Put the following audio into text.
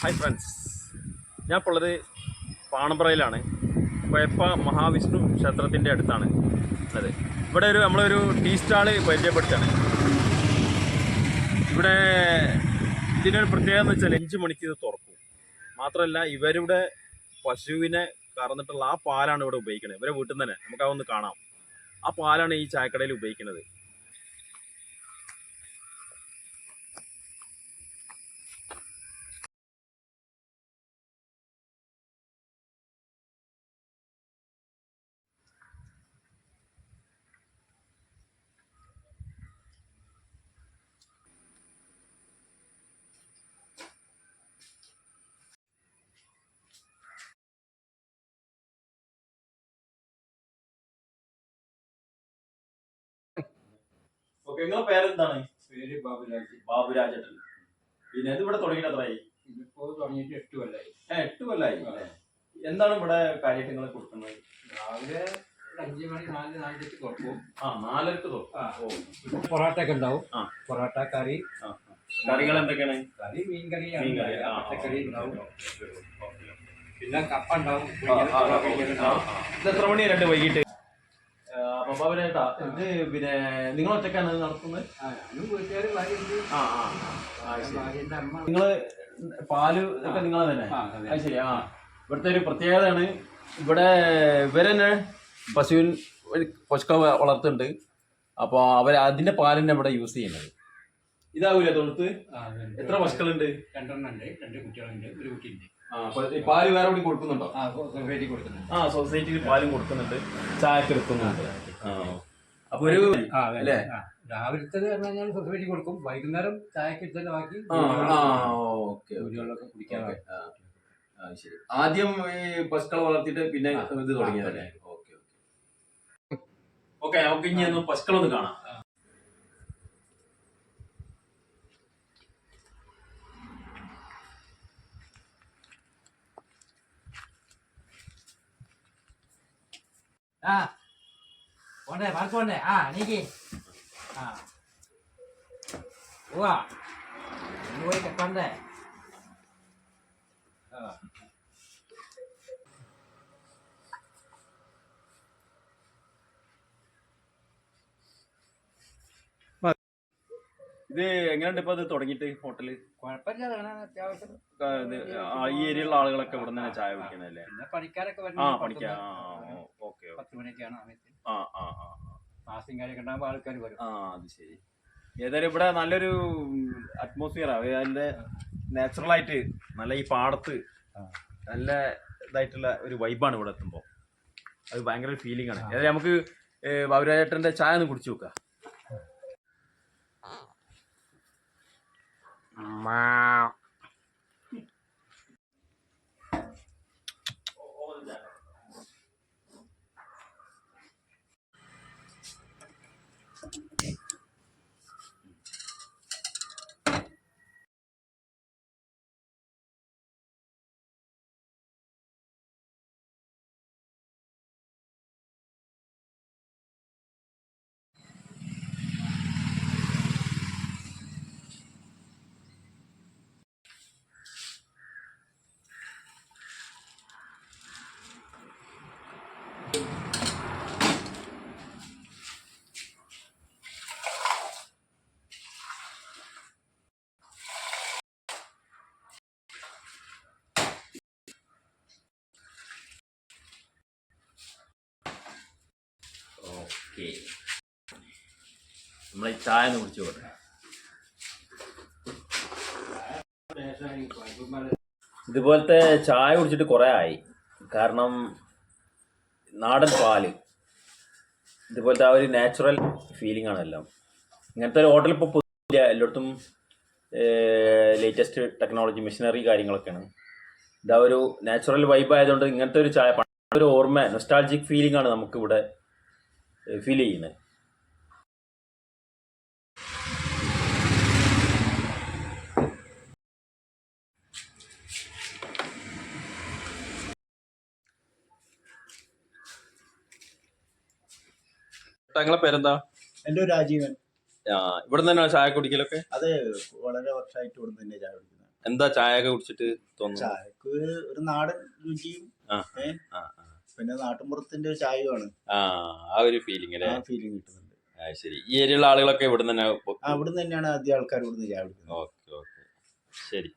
Hi friends ഞാൻ ഇപ്പോൾ ഉള്ളത് പാണമ്പ്രയിലാണ്. കുഴപ്പ മഹാവിഷ്ണു ക്ഷേത്രത്തിന്റെ അടുത്താണ്. ഉള്ളത് ഇവിടെ ഒരു നമ്മളൊരു ടീ സ്റ്റാൾ പരിചയപ്പെടുത്തുകയാണ് ഇവിടെ ഇതിനൊരു പ്രത്യേകത എന്ന് വെച്ചാൽ അഞ്ച് മണിക്ക് ഇത് തുറക്കും. മാത്രമല്ല ഇവരുടെ പശുവിനെ കറന്നിട്ടുള്ള ആ പാലാണ് ഇവിടെ ഉപയോഗിക്കുന്നത് ഇവരെ വീട്ടിൽ നിന്ന് തന്നെ. നമുക്ക് അതൊന്ന് കാണാം. ആ പാലാണ് ഈ ചായക്കടയിൽ ഉപയോഗിക്കുന്നത് ഓക്കെ നിങ്ങളെ പേരെന്താണ്? പേര് ബാബുരാജ്. ബാബുരാജേട്ടൻ. പിന്നെ ഇത് ഇവിടെ തുടങ്ങിയിട്ട് എത്രയായി? ഇതിപ്പോ തുടങ്ങിയിട്ട് എട്ട് കൊല്ലായി. ഏ എട്ട് കൊല്ലായി. എന്താണ് ഇവിടെ കാര്യമായിട്ട് നിങ്ങൾ കൊടുക്കുന്നത്? രാവിലെ അഞ്ച് മണി നാല് നാലരക്ക് തുറക്കും ആ നാലരക്ക് ആ. പൊറോട്ട ഒക്കെ ഉണ്ടാവും. പൊറോട്ട കറി. കറികൾ എന്തൊക്കെയാണ്? കറി മീൻ കറി മീൻ കറി. പച്ചക്കറി ഉണ്ടാവും. പിന്നെ കപ്പ ഉണ്ടാവും. ഇത് എത്ര മണി രണ്ട് വൈകിട്ട്? അപ്പൊ ഇത് പിന്നെ നിങ്ങൾ ഒറ്റക്കാണ് നടത്തുന്നത്? ആ. നിങ്ങൾ പാൽ ഒക്കെ നിങ്ങൾ തന്നെ? ആ, അതെ. ശരി ആ. ഇവിടുത്തെ ഒരു പ്രത്യേകതയാണ്. ഇവിടെ ഇവരെന്നെ പശുവിൻ പശുക്ക വളർത്തുന്നുണ്ട്. അപ്പോൾ അവർ അതിന്റെ തന്നെ ഇവിടെ യൂസ് ചെയ്യുന്നത്. ഇതാവൂല തൊഴുത്ത്? എത്ര പശുക്കളുണ്ട്? രണ്ടെണ്ണം ഉണ്ട് രണ്ട് കുട്ടികളുണ്ട് ഒരു കുട്ടിയുണ്ട്. പാൽ വേറെ കൂടി കൊടുക്കുന്നുണ്ടോ? ആ സൊസൈറ്റി കൊടുക്കുന്നുണ്ട്. ആ സൊസൈറ്റിയിൽ പാലും കൊടുക്കുന്നുണ്ട്. ചായക്ക് എടുക്കുന്നുണ്ട്. ആ അപ്പൊ ഒരു രാവിലത്തെ അതെ അല്ലേ? ആ. രാവിലത്തേത് പറഞ്ഞു കഴിഞ്ഞാൽ സൊസൈറ്റി കൊടുക്കും. വൈകുന്നേരം ചായക്ക് ഇട്ടത് ബാക്കി ജോലികളൊക്കെ കുടിക്കാൻ ശരി. ആദ്യം ഈ പശുക്കളെ വളർത്തിയിട്ട് പിന്നെ. ഇത് തുടങ്ങിയതല്ലേ ഓക്കെ ഓക്കെ. ഓക്കെ നമുക്ക് ഇനി ഒന്ന് പശുക്കളൊന്ന് കാണാം. ആ. പോണ്ടേ പാർക്ക് പോണ്ടേ ആ നീക്ക് ആ പോവാ പോയി കെട്ടണ്ടേ ആ ഇത് എങ്ങനെയുണ്ട് ഇപ്പൊ അത് തുടങ്ങിയിട്ട് ഹോട്ടൽ? ഈ ഏരിയയിലുള്ള ആളുകളൊക്കെ ഇവിടെ തന്നെ ചായ കുടിക്കണല്ലേ പണിക്കാരൊക്കെ ആ പുറത്തുനിന്ന് ഓക്കെ. പത്ത് മണിയൊക്കെയാണ് സമയത്ത്. ആ ആ ആ മാസം കാര്യമൊക്കെ ഉണ്ടാകുമ്പോൾ ആൾക്കാർ വരും. ആ അത് ശരി. ഏതായാലും ഇവിടെ നല്ലൊരു അറ്റ്മോസ്ഫിയർ അതിന്റെ നാച്ചുറൽ ആയിട്ട് നല്ല ഈ പാടത്ത്. നല്ല ഇതായിട്ടുള്ള ഒരു വൈബാണ് ഇവിടെ എത്തുമ്പോൾ അത് ഭയങ്കര ഒരു ഫീലിംഗ് ആണ്. ഏതായാലും നമുക്ക് ബാബുരാജേട്ടന്റെ ചായ ഒന്ന് കുടിച്ചു നോക്കാം. ഓക്കെ നമ്മളെ ഈ ചായ ഒന്ന് കുടിച്ചു പോട്ടെ. ഇതുപോലത്തെ ചായ കുടിച്ചിട്ട് കുറേ ആയി. കാരണം നാടൻ പാൽ. ഇതുപോലത്തെ ആ ഒരു നാച്ചുറൽ ഫീലിംഗ് ആണ് എല്ലാം ഇങ്ങനത്തെ ഒരു ഹോട്ടൽ ഇപ്പോൾ പുതിയ എല്ലായിടത്തും ലേറ്റസ്റ്റ് ടെക്നോളജി മെഷീനറി കാര്യങ്ങളൊക്കെയാണ്. ഇതാ ഒരു നാച്ചുറൽ വൈബ് ആയതുകൊണ്ട് ഇങ്ങനത്തെ ഒരു ചായ ഒരു ഓർമ്മ നൊസ്റ്റാൾജിക് ഫീലിംഗ് ആണ് നമുക്കിവിടെ ഫീൽ ചെയ്യുന്നത്. നിങ്ങളെ പേരെന്താ? എന്റെ രാജീവൻ. ഇവിടെ തന്നെയാണ് ചായ കുടിക്കലൊക്കെ? അതെ വളരെ വർഷമായിട്ട് ഇവിടെ തന്നെ ചായ കുടിക്കുന്നത്. എന്താ ചായ ഒക്കെ കുടിച്ചിട്ട് തോന്നുന്നു ചായക്ക് ഒരു നാടൻ രുചിയും. പിന്നെ നാട്ടുമ്പുറത്തിന്റെ ഒരു ചായയുമാണ്. ആ ഒരു ഫീലിംഗ് അല്ലേ? ഫീലിംഗ് കിട്ടുന്നുണ്ട്. ശരി. ഈ ഏരിയയിലുള്ള ആളുകളൊക്കെ ഇവിടെ തന്നെ ഇവിടെ തന്നെയാണ് ആദ്യം ആൾക്കാർ ഇവിടുന്ന് ചായ കുടിക്കുന്നത്. Okay okay. ശരി.